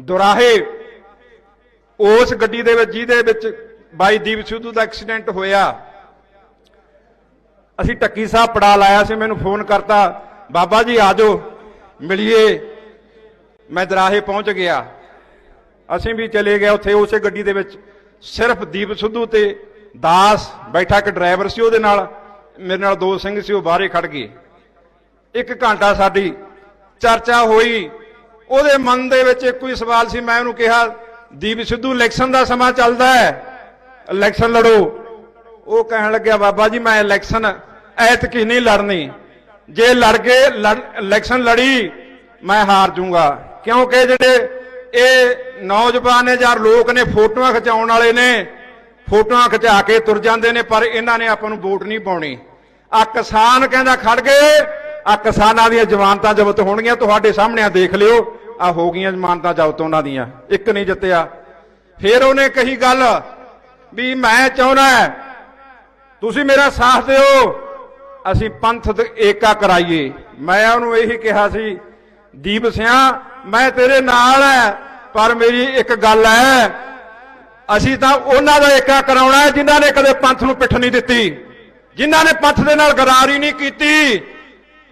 ਦੁਰਾਹੇ, ਉਸ ਗੱਡੀ ਦੇ ਵਿੱਚ, ਜਿਹਦੇ ਵਿੱਚ ਬਾਈ ਦੀਪ ਸਿੱਧੂ ਦਾ ਐਕਸੀਡੈਂਟ ਹੋਇਆ। ਅਸੀਂ ਟੱਕੀ ਸਾਹਿਬ ਪੜਾ ਲਾਇਆ ਸੀ, ਮੈਨੂੰ ਫੋਨ ਕਰਤਾ, ਬਾਬਾ ਜੀ ਆਜੋ ਮਿਲੀਏ। ਮੈਂ ਦਰਾਹੇ ਪਹੁੰਚ ਗਿਆ। ਅਸੀਂ ਵੀ ਚਲੇ ਗਏ ਉੱਥੇ, ਉਸੇ ਗੱਡੀ ਦੇ ਵਿੱਚ। ਸਿਰਫ ਦੀਪ ਸਿੱਧੂ ਤੇ ਦਾਸ ਬੈਠਾ, ਇੱਕ ਡਰਾਈਵਰ ਸੀ ਉਹਦੇ ਨਾਲ, ਮੇਰੇ ਨਾਲ ਦੋ ਸਿੰਘ ਸੀ, ਉਹ ਬਾਹਰੇ ਖੜ ਗਏ। ਇੱਕ ਘੰਟਾ ਸਾਡੀ ਚਰਚਾ ਹੋਈ। ਉਹਦੇ ਮਨ ਦੇ ਵਿੱਚ ਇੱਕੋ ਹੀ ਸਵਾਲ ਸੀ, ਮੈਂ ਉਹਨੂੰ ਕਿਹਾ, ਦੀਪ ਸਿੱਧੂ, ਇਲੈਕਸ਼ਨ ਦਾ ਸਮਾਂ ਚੱਲਦਾ ਹੈ। ਇਲੈਕਸ਼ਨ ਲੜੋ। ਉਹ ਕਹਿਣ ਲੱਗਿਆ, ਬਾਬਾ ਜੀ, ਮੈਂ ਇਲੈਕਸ਼ਨ ਐਤਕੀ ਨਹੀਂ ਲੜਨੀ। ਜੇ ਲੜ ਗਏ ਇਲੈਕਸ਼ਨ ਲੜੀ, ਮੈਂ ਹਾਰ ਜਾਊਂਗਾ ਕਿਉਂਕਿ ਜਿਹੜੇ ਇਹ ਨੌਜਵਾਨ ਨੇ ਜਾਂ ਲੋਕ ਨੇ, ਫੋਟੋਆਂ ਖਿਚਾਉਣ ਵਾਲੇ ਨੇ, ਫੋਟੋਆਂ ਖਿਚਾ ਕੇ ਤੁਰ ਜਾਂਦੇ ਨੇ, ਪਰ ਇਹਨਾਂ ਨੇ ਆਪਾਂ ਨੂੰ ਵੋਟ ਨਹੀਂ ਪਾਉਣੀ। ਆ ਕਿਸਾਨ ਕਹਿੰਦਾ, ਖੜ ਗਏ ਆ ਕਿਸਾਨਾਂ ਦੀਆਂ ਜ਼ਮਾਨਤਾਂ ਜ਼ਬਤ ਹੋਣਗੀਆਂ, ਤੁਹਾਡੇ ਸਾਹਮਣੇ ਆ ਦੇਖ ਲਿਓ, ਆ ਹੋ ਗਈਆਂ ਜ਼ਮਾਨਤਾਂ ਜ਼ਬਤ ਉਹਨਾਂ ਦੀਆਂ, ਇੱਕ ਨਹੀਂ ਜਿੱਤਿਆ। ਫਿਰ ਉਹਨੇ ਕਹੀ ਗੱਲ ਵੀ ਮੈਂ ਚਾਹੁੰਦਾ ਤੁਸੀਂ ਮੇਰਾ ਸਾਥ ਦਿਓ, ਅਸੀਂ ਪੰਥ ਏਕਾ ਕਰਾਈਏ। ਮੈਂ ਉਹਨੂੰ ਇਹੀ ਕਿਹਾ ਸੀ, ਦੀਪ ਸਿਆ, ਮੈਂ ਤੇਰੇ ਨਾਲ ਹੈ, ਪਰ ਮੇਰੀ ਇੱਕ ਗੱਲ ਹੈ, ਅਸੀਂ ਤਾਂ ਉਹਨਾਂ ਦਾ ਏਕਾ ਕਰਾਉਣਾ ਹੈ, ਜਿਨ੍ਹਾਂ ਨੇ ਕਦੇ ਪੰਥ ਨੂੰ ਪਿੱਠ ਨਹੀਂ ਦਿੱਤੀ, ਜਿਨ੍ਹਾਂ ਨੇ ਪੰਥ ਦੇ ਨਾਲ ਗਰਾਰ ਹੀ ਨਹੀਂ ਕੀਤੀ।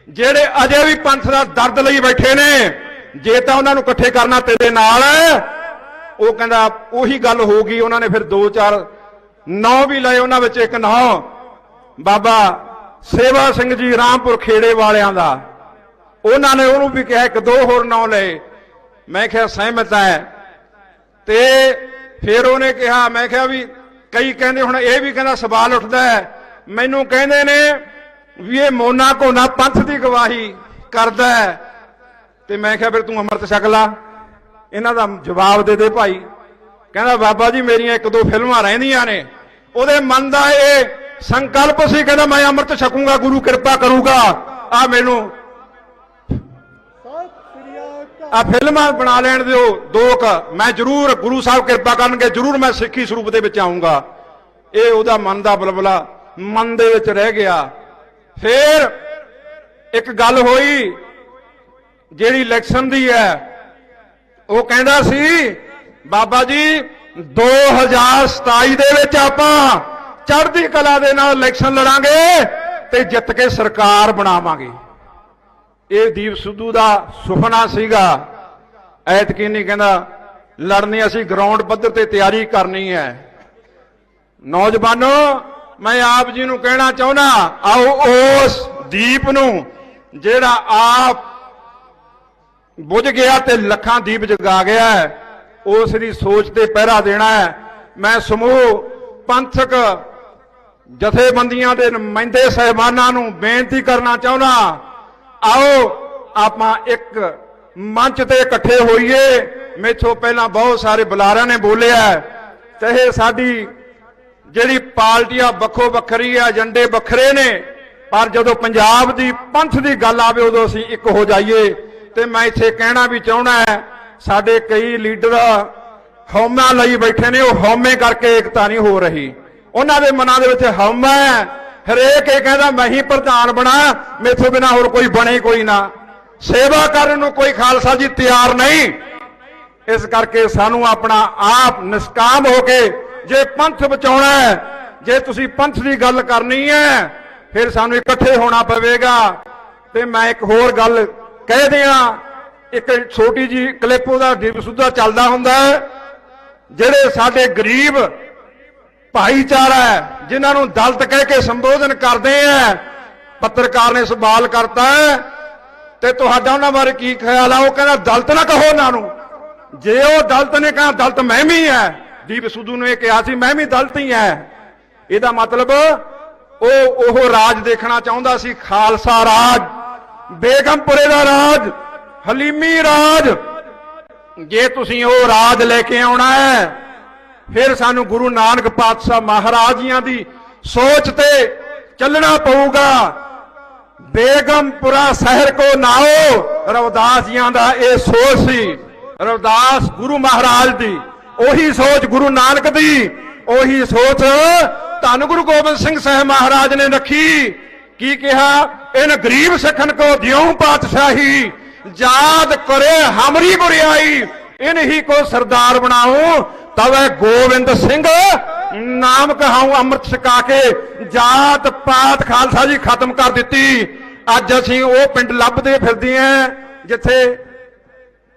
ਜਿਹੜੇ ਅਜੇ ਵੀ ਪੰਥ ਦਾ ਦਰਦ ਲਈ ਬੈਠੇ ਨੇ, ਜੇ ਤਾਂ ਉਹਨਾਂ ਨੂੰ ਇਕੱਠੇ ਕਰਨਾ ਤੇਰੇ ਨਾਲ ਉਹ ਕਹਿੰਦਾ, ਉਹੀ ਗੱਲ ਹੋ ਗਈ, ਉਹਨਾਂ ਨੇ ਫਿਰ ਦੋ ਚਾਰ ਨੌ ਵੀ ਲਏ ਉਹਨਾਂ ਵਿੱਚ, ਇੱਕ ਨੌ। ਬਾਬਾ ਸੇਵਾ ਸਿੰਘ ਜੀ ਰਾਮਪੁਰ ਖੇੜੇ ਵਾਲਿਆਂ ਦਾ, ਉਹਨਾਂ ਨੇ ਉਹਨੂੰ ਵੀ ਕਿਹਾ, ਇੱਕ ਦੋ ਹੋਰ ਨਾਂ ਲਏ। ਮੈਂ ਕਿਹਾ, ਸਹਿਮਤ ਹੈ। ਤੇ ਫਿਰ ਉਹਨੇ ਕਿਹਾ, ਮੈਂ ਕਿਹਾ ਵੀ ਕਈ ਕਹਿੰਦੇ ਹੁਣ ਇਹ ਵੀ ਕਹਿੰਦਾ ਸਵਾਲ ਉੱਠਦਾ ਹੈ, ਮੈਨੂੰ ਕਹਿੰਦੇ ਨੇ ਵੀ ਇਹ ਮੋਨਾ ਕੋਨਾ ਪੰਥ ਦੀ ਗਵਾਹੀ ਕਰਦਾ ਤੇ ਮੈਂ ਕਿਹਾ, ਫਿਰ ਤੂੰ ਅੰਮ੍ਰਿਤ ਛਕ ਲਾ। ਇਹਨਾਂ ਦਾ ਜਵਾਬ ਦੇ ਦੇ ਭਾਈ। ਕਹਿੰਦਾ, ਬਾਬਾ ਜੀ, ਮੇਰੀਆਂ ਇੱਕ ਦੋ ਫਿਲਮਾਂ ਰਹਿੰਦੀਆਂ ਨੇ। ਉਹਦੇ ਮਨ ਦਾ ਇਹ ਸੰਕਲਪ ਸੀ, ਕਹਿੰਦਾ, ਮੈਂ ਅੰਮ੍ਰਿਤ ਛਕੂੰਗਾ, ਗੁਰੂ ਕਿਰਪਾ ਕਰੂਗਾ। ਆ ਮੈਨੂੰ ਆ ਫਿਲਮਾਂ ਬਣਾ ਲੈਣ ਦਿਓ, ਦੋ ਮੈਂ ਜ਼ਰੂਰ ਗੁਰੂ ਸਾਹਿਬ ਕਿਰਪਾ ਕਰਨਗੇ, ਜ਼ਰੂਰ ਮੈਂ ਸਿੱਖੀ ਸਰੂਪ ਦੇ ਵਿੱਚ ਆਉਂਗਾ ਇਹ ਉਹਦਾ ਮਨ ਦਾ ਬਲਬਲਾ ਮਨ ਦੇ ਵਿੱਚ ਰਹਿ ਗਿਆ। ਫਿਰ ਇੱਕ ਗੱਲ ਹੋਈ, ਜਿਹੜੀ ਇਲੈਕਸ਼ਨ ਦੀ ਹੈ, ਉਹ ਕਹਿੰਦਾ ਸੀ, ਬਾਬਾ ਜੀ 2027 ਦੇ ਵਿੱਚ ਆਪਾਂ ਚੜ੍ਹਦੀ ਕਲਾ ਦੇ ਨਾਲ ਇਲੈਕਸ਼ਨ ਲੜਾਂਗੇ ਤੇ ਜਿੱਤ ਕੇ ਸਰਕਾਰ ਬਣਾਵਾਂਗੇ। ਇਹ ਦੀਪ ਸਿੱਧੂ ਦਾ ਸੁਪਨਾ ਸੀਗਾ। ਐਤਕੀ ਨਹੀਂ ਕਹਿੰਦਾ, ਲੜਨੀ ਅਸੀਂ ਗਰਾਊਂਡ ਪੱਧਰ ਤੇ ਤਿਆਰੀ ਕਰਨੀ ਹੈ। ਨੌਜਵਾਨੋ ਮੈਂ ਆਪ ਜੀ ਨੂੰ ਕਹਿਣਾ ਚਾਹੁੰਦਾ ਆਓ ਉਸ ਦੀਪ ਨੂੰ ਜਿਹੜਾ ਆਪ ਬੁਝ ਗਿਆ ਤੇ ਲੱਖਾਂ ਦੀਪ ਜਗਾ ਗਿਆ ਹੈ, ਉਸ ਦੀ ਸੋਚ ਤੇ ਪਹਿਰਾ ਦੇਣਾ ਹੈ। ਮੈਂ ਸਮੂਹ ਪੰਥਕ ਜਥੇਬੰਦੀਆਂ ਦੇ ਨੁਮਾਇੰਦੇ ਸਹਿਬਾਨਾਂ ਨੂੰ ਬੇਨਤੀ ਕਰਨਾ ਚਾਹੁੰਦਾ ਆਓ ਆਪਾਂ ਇੱਕ ਮੰਚ ਤੇ ਇਕੱਠੇ ਹੋਈਏ। ਮੇਥੋਂ ਪਹਿਲਾਂ ਬਹੁਤ ਸਾਰੇ ਬੁਲਾਰਿਆਂ ਨੇ ਬੋਲਿਆ ਹੈ, ਚਾਹੇ ਸਾਡੀ ਜਿਹੜੀ ਪਾਰਟੀਆਂ ਵੱਖੋ ਵੱਖਰੀ ਆ, ਏਜੰਡੇ ਵੱਖਰੇ ਨੇ, ਪਰ ਜਦੋਂ ਪੰਜਾਬ ਦੀ ਪੰਥ ਦੀ ਗੱਲ ਆਵੇ ਉਦੋਂ ਅਸੀਂ ਇੱਕ ਹੋ ਜਾਈਏ। ਤੇ ਮੈਂ ਇੱਥੇ ਕਹਿਣਾ ਵੀ ਚਾਹਣਾ ਹੈ, ਸਾਡੇ ਕਈ ਲੀਡਰ ਹਉਮਾ ਲਈ ਬੈਠੇ ਨੇ, ਉਹ ਹਉਮੇ ਕਰਕੇ ਇਕਤਾ ਨਹੀਂ ਹੋ ਰਹੀ। ਉਹਨਾਂ ਦੇ ਮਨਾਂ ਦੇ ਵਿੱਚ ਹਉਮਾ ਹੈ। ਹਰੇਕ ਇਹ ਕਹਿੰਦਾ, ਮੈਂ ਹੀ ਪ੍ਰਧਾਨ ਬਣਾ, ਮੇਥੋਂ ਬਿਨਾ ਹੋਰ ਕੋਈ ਬਣੇ ਕੋਈ ਨਾ। ਸੇਵਾ ਕਰਨ ਨੂੰ ਕੋਈ ਖਾਲਸਾ ਜੀ ਤਿਆਰ ਨਹੀਂ। ਇਸ ਕਰਕੇ ਸਾਨੂੰ ਆਪਣਾ ਆਪ ਨਿਸਕਾਮ ਹੋ ਕੇ ਜੇ ਪੰਥ ਬਚਾਉਣਾ ਹੈ, ਜੇ ਤੁਸੀਂ ਪੰਥ ਦੀ ਗੱਲ ਕਰਨੀ ਹੈ, ਫਿਰ ਸਾਨੂੰ ਇਕੱਠੇ ਹੋਣਾ ਪਵੇਗਾ। ਤੇ ਮੈਂ ਇੱਕ ਹੋਰ ਗੱਲ ਕਹਿ ਦਿਆਂ, ਇੱਕ ਛੋਟੀ ਜੀ ਕਲਿੱਪ ਉਹਦਾ ਦਿਵਸ ਸੁੱਧਾ ਚੱਲਦਾ ਹੁੰਦਾ ਹੈ, ਜਿਹੜੇ ਸਾਡੇ ਗਰੀਬ ਭਾਈਚਾਰਾ ਹੈ, ਜਿਨ੍ਹਾਂ ਨੂੰ ਦਲਤ ਕਹਿ ਕੇ ਸੰਬੋਧਨ ਕਰਦੇ ਆ ਪੱਤਰਕਾਰ ਨੇ ਸਵਾਲ ਕਰਤਾ ਤੇ ਤੁਹਾਡਾ ਉਹਨਾਂ ਬਾਰੇ ਕੀ ਖਿਆਲ ਆ? ਉਹ ਕਹਿੰਦਾ, ਦਲਤ ਨਾ ਕਹੋ ਉਹਨਾਂ ਨੂੰ। ਜੇ ਉਹ ਦਲਤ ਨੇ ਕਹਾ, ਦਲਤ ਮੈਂ ਵੀ ਹੈ। ਦੀਪ ਸਿੱਧੂ ਨੇ ਇਹ ਕਿਹਾ ਸੀ, ਮੈਂ ਵੀ ਦਲਿਤ ਹੀ ਹੈ। ਇਹਦਾ ਮਤਲਬ ਉਹ ਉਹ ਰਾਜ ਦੇਖਣਾ ਚਾਹੁੰਦਾ ਸੀ, ਖਾਲਸਾ ਰਾਜ, ਬੇਗਮਪੁਰੇ ਦਾ ਰਾਜ, ਹਲੀਮੀ ਰਾਜ। ਜੇ ਤੁਸੀਂ ਉਹ ਰਾਜ ਲੈ ਕੇ ਆਉਣਾ ਹੈ, ਫਿਰ ਸਾਨੂੰ ਗੁਰੂ ਨਾਨਕ ਪਾਤਸ਼ਾਹ ਮਹਾਰਾਜ ਜੀਆਂ ਦੀ ਸੋਚ ਤੇ ਚੱਲਣਾ ਪਊਗਾ। ਬੇਗਮਪੁਰਾ ਸ਼ਹਿਰ ਕੋ ਨਾਓ ਰਵਦਾਸ ਜੀਆਂ ਦਾ ਇਹ ਸੋਚ ਸੀ, ਰਵਦਾਸ ਗੁਰੂ ਮਹਾਰਾਜ ਦੀ। ਉਹੀ ਸੋਚ ਗੁਰੂ ਨਾਨਕ ਦੀ, ਉਹੀ ਸੋਚ ਧੰਨ ਗੁਰੂ ਗੋਬਿੰਦ ਸਿੰਘ ਸਾਹਿਬ ਮਹਾਰਾਜ ਨੇ ਰੱਖੀ। ਕੀ ਕਿਹਾ? ਇਹਨ ਗਰੀਬ ਸਿੱਖਨ ਕੋ ਦਿਉ ਪਾਤਸ਼ਾਹੀ, ਯਾਦ ਕਰੇ ਹਮਰੀ ਗੁਰਿਆਈ ਇਨਹੀ ਕੋ ਸਰਦਾਰ ਬਣਾਉ, ਤਵੇ ਗੋਬਿੰਦ ਸਿੰਘ ਨਾਮ ਕਹਾਉ ਅੰਮ੍ਰਿਤ ਛਕਾ ਕੇ। ਜਾਤ ਪਾਤ ਖਾਲਸਾ ਜੀ ਖਤਮ ਕਰ ਦਿੱਤੀ। ਅੱਜ ਅਸੀਂ ਉਹ ਪਿੰਡ ਲੱਭਦੇ ਫਿਰਦੇ ਆਂ, ਜਿੱਥੇ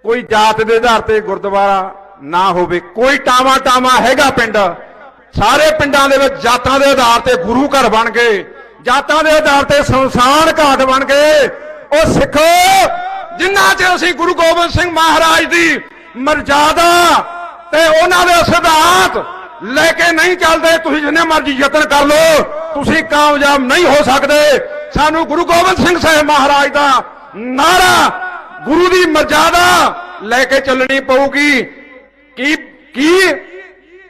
ਕੋਈ ਜਾਤ ਦੇ ਆਧਾਰ ਤੇ ਗੁਰਦੁਆਰਾ ਨਾ ਹੋਵੇ, ਕੋਈ ਟਾਵਾ ਟਾਵਾ ਹੈਗਾ ਪਿੰਡ। ਸਾਰੇ ਪਿੰਡਾਂ ਦੇ ਵਿੱਚ ਜਾਤਾਂ ਦੇ ਆਧਾਰ ਤੇ ਗੁਰੂ ਘਰ ਬਣ ਗਏ। ਜਾਤਾਂ ਦੇ ਆਧਾਰ ਤੇ ਸੰਸਾਨ ਘਾਟ ਬਣ ਗਏ। ਉਹ ਸਿੱਖੋ, ਜਿੰਨਾ ਚ ਅਸੀਂ ਗੁਰੂ ਗੋਬਿੰਦ ਸਿੰਘ ਮਹਾਰਾਜ ਦੀ ਮਰਜ਼ਾਦਾ ਤੇ ਉਹਨਾਂ ਦੇ ਸਿਧਾਂਤ ਲੈ ਕੇ ਨਹੀਂ ਚੱਲਦੇ, ਤੁਸੀਂ ਜਿੰਨੇ ਮਰਜ਼ੀ ਯਤਨ ਕਰ ਲਓ, ਤੁਸੀਂ ਕਾਮਯਾਬ ਨਹੀਂ ਹੋ ਸਕਦੇ। ਸਾਨੂੰ ਗੁਰੂ ਗੋਬਿੰਦ ਸਿੰਘ ਸਾਹਿਬ ਮਹਾਰਾਜ ਦਾ ਨਾਰਾ ਗੁਰੂ ਦੀ ਮਰਜ਼ਾਦਾ ਲੈ ਕੇ ਚੱਲਣੀ ਪਊਗੀ। ਕੀ ਕੀ?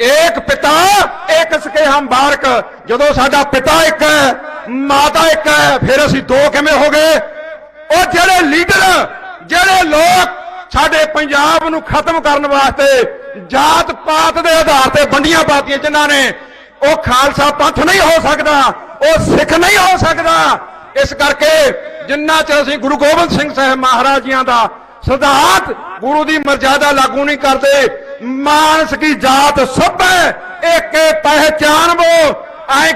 ਏਕ ਪਿਤਾ ਇੱਕ ਸਕੇ ਹਮ ਬਾਰਕ ਜਦੋਂ ਸਾਡਾ ਪਿਤਾ ਇੱਕ ਹੈ, ਮਾਤਾ ਇੱਕ ਹੈ, ਫਿਰ ਅਸੀਂ ਦੋ ਕਿਵੇਂ ਹੋ ਗਏ? ਉਹ ਜਿਹੜੇ ਲੀਡਰ, ਜਿਹੜੇ ਲੋਕ ਸਾਡੇ ਪੰਜਾਬ ਨੂੰ ਖਤਮ ਕਰਨ ਵਾਸਤੇ ਜਾਤ ਪਾਤ ਦੇ ਆਧਾਰ ਤੇ ਵੰਡੀਆਂ ਪਾਤੀਆਂ ਜਿਨ੍ਹਾਂ ਨੇ, ਉਹ ਖਾਲਸਾ ਪੰਥ ਨਹੀਂ ਹੋ ਸਕਦਾ, ਉਹ ਸਿੱਖ ਨਹੀਂ ਹੋ ਸਕਦਾ। ਇਸ ਕਰਕੇ ਜਿੰਨਾ ਚਿਰ ਅਸੀਂ ਗੁਰੂ ਗੋਬਿੰਦ ਸਿੰਘ ਸਾਹਿਬ ਮਹਾਰਾਜ ਜੀਆਂ ਦਾ ਸਿਧਾਂਤ ਗੁਰੂ ਦੀ ਮਰਜ਼ਾਦਾ ਲਾਗੂ ਨਹੀਂ ਕਰਦੇ ਮਾਨਸ ਕੀ ਜਾਤ ਸਭ ਹੈ ਏਕੇ ਪਹਿਚਾਨ ਵੋ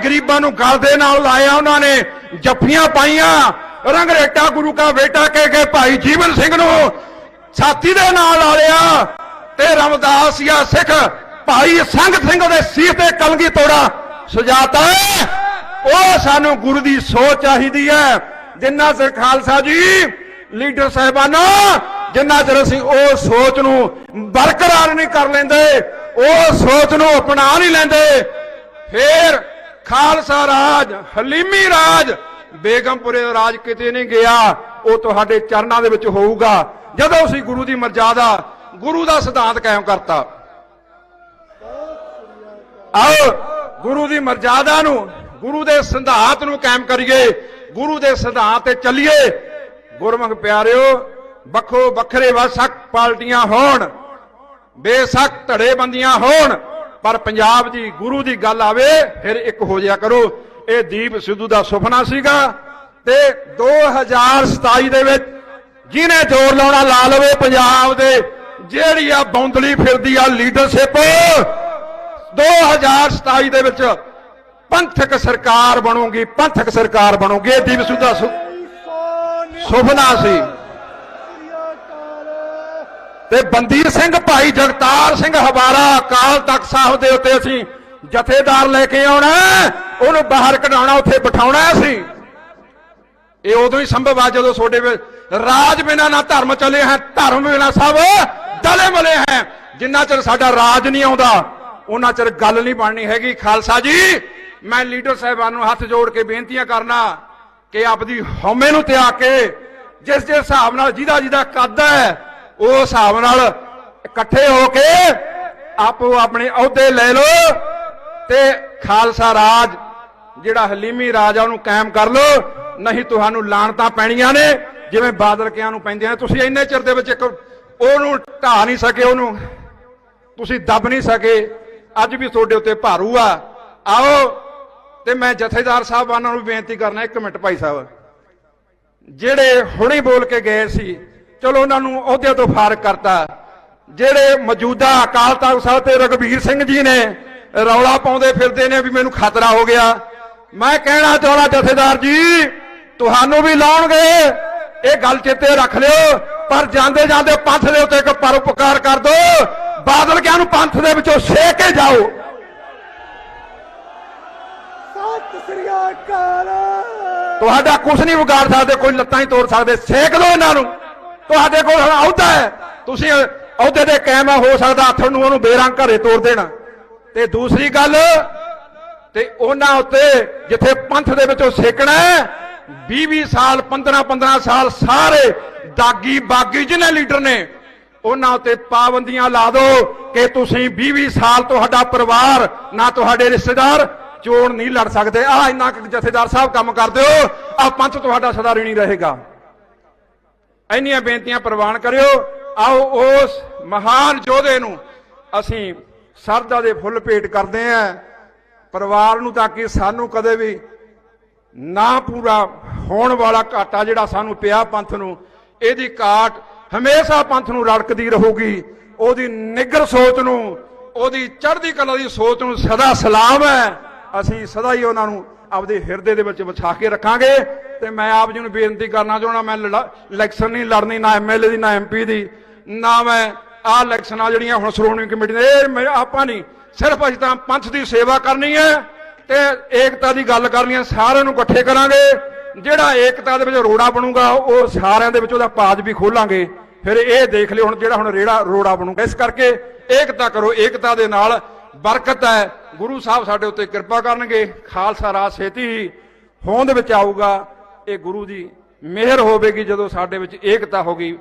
ਗਰੀਬਾਂ ਨੂੰ ਗਲ ਦੇ ਨਾਲ ਲਾਇਆ ਉਹਨਾਂ ਨੇ, ਜੱਫੀਆਂ ਪਾਈਆਂ। ਰੰਗਰੇਟਾ ਗੁਰੂ ਕਾ ਬੇਟਾ ਕਹਿ ਕੇ ਭਾਈ ਜੀਵਨ ਸਿੰਘ ਨੂੰ ਛਾਤੀ ਦੇ ਨਾਲ ਲਾ ਲਿਆ ਤੇ ਰਮਦਾਸ ਜਾਂ ਸਿੱਖ ਭਾਈ ਸੰਗਤ ਸਿੰਘ ਦੇ ਸੀਸ ਤੇ ਕਲਗੀ ਤੋੜਾ ਸੁਜਾਤਾ ਉਹ ਸਾਨੂੰ ਗੁਰੂ ਦੀ ਸੋਚ ਚਾਹੀਦੀ ਹੈ। ਜਿੰਨਾ ਸਿਰ ਖਾਲਸਾ ਜੀ, ਲੀਡਰ ਸਾਹਿਬਾਨਾਂ ਜਿੰਨਾ ਚਿਰ ਅਸੀਂ ਉਹ ਸੋਚ ਨੂੰ ਬਰਕਰਾਰ ਨਹੀਂ ਕਰ ਲੈਂਦੇ, ਉਹ ਸੋਚ ਨੂੰ ਅਪਣਾ ਨਹੀਂ ਲੈਂਦੇ, ਫੇਰ ਖਾਲਸਾ ਰਾਜ, ਹਲੀਮੀ ਰਾਜ, ਬੇਗਮਪੁਰੇ ਦਾ ਰਾਜ ਕਿਤੇ ਨਹੀਂ ਗਿਆ, ਉਹ ਤੁਹਾਡੇ ਚਰਨਾਂ ਦੇ ਵਿੱਚ ਹੋਊਗਾ। ਜਦੋਂ ਅਸੀਂ ਗੁਰੂ ਦੀ ਮਰਜ਼ਾਦਾ ਗੁਰੂ ਦਾ ਸਿਧਾਂਤ ਕਾਇਮ ਕਰਤਾ। ਆਓ, ਗੁਰੂ ਦੀ ਮਰਜ਼ਾਦਾ ਨੂੰ, ਗੁਰੂ ਦੇ ਸਿਧਾਂਤ ਨੂੰ ਕਾਇਮ ਕਰੀਏ, ਗੁਰੂ ਦੇ ਸਿਧਾਂਤ ਤੇ ਚੱਲੀਏ। ਗੁਰਮੁਖ ਪਿਆਰਿਓ ਵੱਖੋ ਵੱਖਰੇ ਵਸਕ ਪਾਰਟੀਆਂ ਹੋਣ ਬੇਸ਼ੱਕ ਧੜੇਬੰਦੀਆਂ ਹੋਣ, ਪਰ ਪੰਜਾਬ ਦੀ ਗੁਰੂ ਦੀ ਗੱਲ ਆਵੇ, ਫਿਰ ਇੱਕ ਹੋ ਜਾਇਆ ਕਰੋ, ਇਹ ਦੀਪ ਸਿੱਧੂ ਦਾ ਸੁਪਨਾ ਸੀਗਾ ਤੇ 2027 ਦੇ ਵਿੱਚ ਜਿਹਨੇ ਜ਼ੋਰ ਲਾਉਣਾ ਲਾ ਲਵੇ ਪੰਜਾਬ ਦੇ, ਜਿਹੜੀ ਆ ਬੌਂਦਲੀ ਫਿਰਦੀ ਆ ਲੀਡਰਸ਼ਿਪ 2027 ਦੇ ਵਿੱਚ ਪੰਥਕ ਸਰਕਾਰ ਬਣੂਗੀ, ਪੰਥਕ ਸਰਕਾਰ ਬਣੂਗੀ ਦੀਪ ਸਿੱਧੂ ਦਾ ਸੁ- ਸੁਪਨਾ ਸੀ। ਤੇ ਬੰਦੀਰ ਸਿੰਘ ਭਾਈ ਜਗਤਾਰ ਸਿੰਘ ਹਵਾਰਾ ਅਕਾਲ ਤਖਤ ਸਾਹਿਬ ਦੇ ਉੱਤੇ ਅਸੀਂ ਜਥੇਦਾਰ ਲੈ ਕੇ ਆਉਣਾ ਉਹਨੂੰ ਬਾਹਰ ਕਢਾਉਣਾ, ਉੱਥੇ ਬਿਠਾਉਣਾ ਅਸੀਂ। ਇਹ ਉਦੋਂ ਹੀ ਸੰਭਵ ਆ ਜਦੋਂ ਤੁਹਾਡੇ ਰਾਜ ਬਿਨਾ ਨਾ ਧਰਮ ਚੱਲੇ ਹੈ, ਧਰਮ ਬਿਨਾ ਸਭ ਦਲੇ ਮਲੇ ਹੈ। ਜਿੰਨਾ ਚਿਰ ਸਾਡਾ ਰਾਜ ਨਹੀਂ ਆਉਂਦਾ, ਉਹਨਾਂ ਚਿਰ ਗੱਲ ਨਹੀਂ ਬਣਨੀ ਹੈਗੀ। ਖਾਲਸਾ ਜੀ, ਮੈਂ ਲੀਡਰ ਸਾਹਿਬਾਨ ਨੂੰ ਹੱਥ ਜੋੜ ਕੇ ਬੇਨਤੀਆਂ ਕਰਨਾ ਕਿ ਆਪਦੀ ਹਉਮੈ ਨੂੰ ਤਿਆਗ ਕੇ ਜਿਸ ਜਿਸ ਹਿਸਾਬ ਨਾਲ ਜਿਹਦਾ ਜਿਹਦਾ ਕੱਦ ਹੈ ਉਹ ਹਿਸਾਬ ਨਾਲ ਇਕੱਠੇ ਹੋ ਕੇ ਆਪੋ ਆਪਣੇ ਅਹੁਦੇ ਲੈ ਲਓ ਤੇ ਖਾਲਸਾ ਰਾਜ, ਜਿਹੜਾ ਹਲੀਮੀ ਰਾਜ ਆ, ਉਹਨੂੰ ਕਾਇਮ ਕਰ ਲਓ। ਨਹੀਂ ਤੁਹਾਨੂੰ ਲਾਣਤਾਂ ਪੈਣੀਆਂ ਨੇ, ਜਿਵੇਂ ਬਾਦਲ ਕਿਆਂ ਨੂੰ ਪੈਂਦੀਆਂ ਨੇ। ਤੁਸੀਂ ਇੰਨੇ ਚਿਰ ਦੇ ਵਿੱਚ ਇੱਕ ਉਹਨੂੰ ਢਾ ਨਹੀਂ ਸਕੇ, ਉਹਨੂੰ ਤੁਸੀਂ ਦੱਬ ਨਹੀਂ ਸਕੇ। ਅੱਜ ਵੀ ਤੁਹਾਡੇ ਉੱਤੇ ਭਾਰੂ ਆ। ਆਓ ਤੇ ਮੈਂ ਜਥੇਦਾਰ ਸਾਹਿਬਾਨਾਂ ਨੂੰ ਬੇਨਤੀ ਕਰਨਾ, ਇੱਕ ਮਿੰਟ ਭਾਈ ਸਾਹਿਬ। ਜਿਹੜੇ ਹੁਣੇ ਬੋਲ ਕੇ ਗਏ ਸੀ ਚਲੋ ਉਹਨਾਂ ਨੂੰ ਅਹੁਦੇ ਤੋਂ ਫਾਰਗ ਕਰਤਾ। ਜਿਹੜੇ ਮੌਜੂਦਾ ਅਕਾਲ ਤਖਤ ਸਾਹਿਬ ਤੇ ਰਗਵੀਰ ਸਿੰਘ ਜੀ ਨੇ ਰੌਲਾ ਪਾਉਂਦੇ ਫਿਰਦੇ ਨੇ ਵੀ ਮੈਨੂੰ ਖਤਰਾ ਹੋ ਗਿਆ। ਮੈਂ ਕਹਿਣਾ ਚਾਹੁੰਦਾ ਜਥੇਦਾਰ ਜੀ ਤੁਹਾਨੂੰ ਵੀ ਲਾਉਣਗੇ। ਇਹ ਗੱਲ ਚੇਤੇ ਰੱਖ ਲਿਓ ਪਰ ਜਾਂਦੇ ਜਾਂਦੇ ਪੰਥ ਦੇ ਉੱਤੇ ਇੱਕ ਪਰਉਪਕਾਰ ਕਰ ਦਿਓ ਬਾਦਲ ਕਿਆਂ ਨੂੰ ਪੰਥ ਦੇ ਵਿੱਚੋਂ ਛੇ ਕੇ ਜਾਓ। ਸਤਿ ਸ੍ਰੀ ਅਕਾਲ। ਤੁਹਾਡਾ ਕੁਝ ਨਹੀਂ ਵਿਗਾੜ ਸਕਦੇ ਕੋਈ ਲੱਤਾਂ ਹੀ ਤੋੜ ਸਕਦੇ। ਸੇਕ ਦਿਓ ਇਹਨਾਂ ਨੂੰ। ਤੁਹਾਡੇ ਕੋਲ ਹੁਣ ਅਹੁਦਾ ਹੈ। ਤੁਸੀਂ ਅਹੁਦੇ ਤੇ ਕਾਇਮ ਹੋ ਸਕਦਾ ਹੱਥ ਨੂੰ ਉਹਨੂੰ ਬੇਰੰਗ ਘਰੇ ਤੋੜ ਦੇਣਾ। ਤੇ ਦੂਸਰੀ ਗੱਲ, ਤੇ ਉਹਨਾਂ ਉੱਤੇ ਜਿੱਥੇ ਪੰਥ ਦੇ ਵਿੱਚੋਂ ਸੇਕਣਾ 20-20 ਸਾਲ 15-15 ਸਾਲ ਸਾਰੇ ਦਾਗੀ ਬਾਗੀ ਜਿਹਨੇ ਲੀਡਰ ਨੇ, ਉਹਨਾਂ ਉੱਤੇ ਪਾਬੰਦੀਆਂ ਲਾ ਦਿਓ ਕਿ ਤੁਸੀਂ 20-20 ਸਾਲ ਤੁਹਾਡਾ ਪਰਿਵਾਰ, ਨਾ ਤੁਹਾਡੇ ਰਿਸ਼ਤੇਦਾਰ ਚੋਣ ਨਹੀਂ ਲੜ ਸਕਦੇ। ਆ ਇੰਨਾ ਕੁ ਜਥੇਦਾਰ ਸਾਹਿਬ ਕੰਮ ਕਰਦੇ ਹੋ ਆ ਪੰਥ ਤੁਹਾਡਾ ਸਦਾ ঋਣੀ ਰਹੇਗਾ। ਇੰਨੀਆਂ ਬੇਨਤੀਆਂ ਪ੍ਰਵਾਨ ਕਰਿਓ। ਆਓ ਉਸ ਮਹਾਨ ਯੋਧੇ ਨੂੰ ਅਸੀਂ ਸਰਦਾ ਦੇ ਫੁੱਲ ਭੇਟ ਕਰਦੇ ਆਂ। ਪਰਿਵਾਰ ਨੂੰ ਤਾਂ ਕਿ ਸਾਨੂੰ ਕਦੇ ਵੀ ਨਾ ਪੂਰਾ ਹੋਣ ਵਾਲਾ ਘਾਟਾ ਜਿਹੜਾ ਸਾਨੂੰ ਪਿਆ ਪੰਥ ਨੂੰ, ਇਹਦੀ ਕਾਟ ਹਮੇਸ਼ਾ ਪੰਥ ਨੂੰ ਰੜਕਦੀ ਰਹੂਗੀ। ਉਹਦੀ ਨਿੱਗਰ ਸੋਚ ਨੂੰ, ਉਹਦੀ ਚੜ੍ਹਦੀ ਕਲਾ ਦੀ ਸੋਚ ਨੂੰ ਸਦਾ ਸਲਾਮ ਹੈ। ਅਸੀਂ ਸਦਾ ਹੀ ਉਹਨਾਂ ਨੂੰ ਆਪਦੇ ਹਿਰਦੇ ਦੇ ਵਿੱਚ ਵਿਛਾ ਕੇ ਰੱਖਾਂਗੇ ਤੇ ਮੈਂ ਆਪ ਜੀ ਨੂੰ ਬੇਨਤੀ ਕਰਨਾ ਚਾਹੁੰਦਾ, ਮੈਂ ਲੜਾ- ਇਲੈਕਸ਼ਨ ਨਹੀਂ ਲੜਨੀ, ਨਾ ਐਮਐਲਏ ਦੀ, ਨਾ ਐਮਪੀ ਦੀ, ਨਾ ਮੈਂ ਆਹ ਇਲੈਕਸ਼ਨਾਂ ਜਿਹੜੀਆਂ ਹੁਣ ਸ਼੍ਰੋਮਣੀ ਕਮੇਟੀ ਨੇ, ਇਹ ਆਪਾਂ ਨਹੀਂ, ਸਿਰਫ ਅਸੀਂ ਤਾਂ ਪੰਥ ਦੀ ਸੇਵਾ ਕਰਨੀ ਹੈ ਤੇ ਏਕਤਾ ਦੀ ਗੱਲ ਕਰਨੀ ਹੈ, ਸਾਰਿਆਂ ਨੂੰ ਇਕੱਠੇ ਕਰਾਂਗੇ, ਜਿਹੜਾ ਏਕਤਾ ਦੇ ਵਿੱਚ ਰੋੜਾ ਬਣੂਗਾ, ਉਹ ਸਾਰਿਆਂ ਦੇ ਵਿੱਚ ਉਹਦਾ ਪਾਜ ਵੀ ਖੋਲਾਂਗੇ, ਫਿਰ ਇਹ ਦੇਖ ਲਿਓ ਹੁਣ ਜਿਹੜਾ ਹੁਣ ਰੇੜਾ ਰੋੜਾ ਬਣੂਗਾ, ਇਸ ਕਰਕੇ ਏਕਤਾ ਕਰੋ, ਏਕਤਾ ਦੇ ਨਾਲ ਬਰਕਤ ਹੈ। ਗੁਰੂ ਸਾਹਿਬ ਸਾਡੇ ਉੱਤੇ ਕਿਰਪਾ ਕਰਨਗੇ। ਖਾਲਸਾ ਰਾਜ ਛੇਤੀ ਹੀ ਹੋਂਦ ਵਿੱਚ ਆਊਗਾ। ਇਹ ਗੁਰੂ ਦੀ ਮਿਹਰ ਹੋਵੇਗੀ ਜਦੋਂ ਸਾਡੇ ਵਿੱਚ ਏਕਤਾ ਹੋ ਗਈ